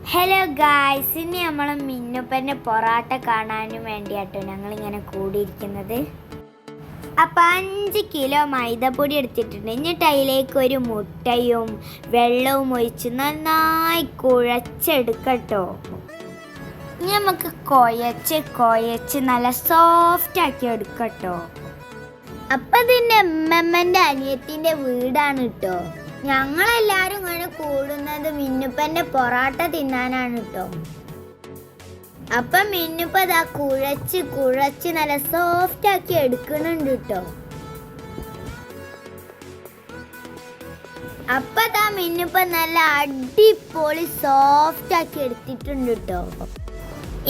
Hello guys ഇനി നമ്മൾ മിന്നുപ്പന്റെ പൊറാട്ട കാണാനും വേണ്ടിയാട്ടോ ഞങ്ങൾ ഇങ്ങനെ കൂടിയിരിക്കുന്നത്. അപ്പം അഞ്ച് കിലോ മൈദപ്പൊടി എടുത്തിട്ടുണ്ട്. എന്നിട്ട് അതിലേക്ക് ഒരു മുട്ടയും വെള്ളവും ഒഴിച്ച് നന്നായി കുഴച്ചെടുക്കട്ടോ. ഇനി നമുക്ക് കുഴച്ച് കുഴച്ച് നല്ല സോഫ്റ്റ് ആക്കി എടുക്കട്ടോ. അപ്പം ഇതിന്റെ അമ്മമ്മന്റെ അനിയത്തിന്റെ വീടാണ് കേട്ടോ ഞങ്ങളെല്ലാരും ഇങ്ങനെ കൂടുന്നത് മിന്നുപ്പന്റെ പൊറാട്ട തിന്നാനാണ് കേട്ടോ അപ്പൊ മിന്നുപ്പ ഇതാ കുഴച്ച് കുഴച്ച് നല്ല സോഫ്റ്റ് ആക്കി എടുക്കുന്നുണ്ട് കേട്ടോ അപ്പൊ ദാ മിന്നുപ്പ നല്ല അടിപൊളി സോഫ്റ്റ് ആക്കി എടുത്തിട്ടുണ്ട് കേട്ടോ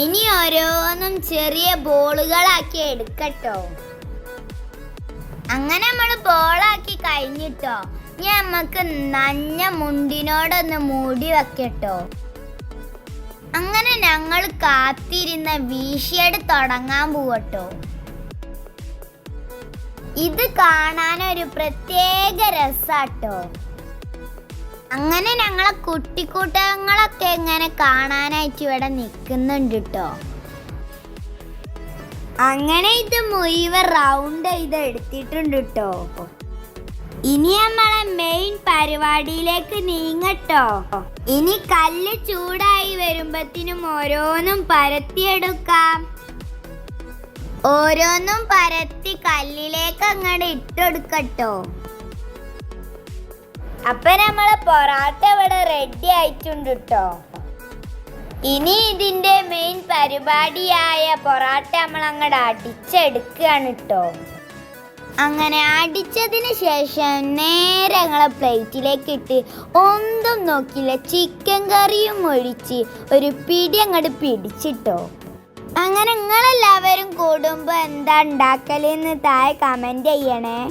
ഇനി ഓരോന്നും ചെറിയ ബോളുകളാക്കി എടുക്കട്ടോ. അങ്ങനെ നമ്മൾ ബോളാക്കി കഴിഞ്ഞിട്ടോ. നമുക്ക് നഞ്ഞ മുണ്ടിനോടൊന്ന് മൂടി വെക്കട്ടോ. അങ്ങനെ ഞങ്ങൾ കാത്തിരുന്ന വീശിയട് തുടങ്ങാൻ പോവട്ടോ. ഇത് കാണാൻ ഒരു പ്രത്യേക രസാട്ടോ. അങ്ങനെ ഞങ്ങളെ കുട്ടിക്കൂട്ടങ്ങളൊക്കെ ഇങ്ങനെ കാണാനായിട്ട് ഇവിടെ നിൽക്കുന്നുണ്ട് കേട്ടോ അങ്ങനെ ഇത് മുഴുവൻ റൗണ്ട് ചെയ്ത് എടുത്തിട്ടുണ്ട് കേട്ടോ ഇനി നമ്മളെ മെയിൻ പരിപാടിയിലേക്ക് നീങ്ങട്ടോ. ഇനി കല്ല് ചൂടായി വരുമ്പത്തിനും ഓരോന്നും പരത്തിയെടുക്കാം. ഓരോന്നും പരത്തി കല്ലിലേക്ക് അങ്ങോട്ട് ഇട്ടെടുക്കട്ടോ. അപ്പൊ നമ്മളെ പൊറാട്ട ഇവിടെ റെഡി ആയിട്ടുണ്ട് കേട്ടോ ഇനി ഇതിന്റെ മെയിൻ പരിപാടിയായ പൊറാട്ട നമ്മൾ അങ്ങോട്ട് അടിച്ചെടുക്കുകയാണ് കേട്ടോ അങ്ങനെ അടിച്ചതിന് ശേഷം നേരെ ഞങ്ങളെ പ്ലേറ്റിലേക്ക് ഇട്ട് ഒന്നും നോക്കില്ല ചിക്കൻ കറിയും ഒഴിച്ച് ഒരു പിടി അങ്ങോട്ട് പിടിച്ചിട്ടോ. അങ്ങനെ നിങ്ങളെല്ലാവരും കൂടുമ്പോൾ എന്താ ഉണ്ടാക്കലെന്ന് താഴെ കമന്റ് ചെയ്യണേ.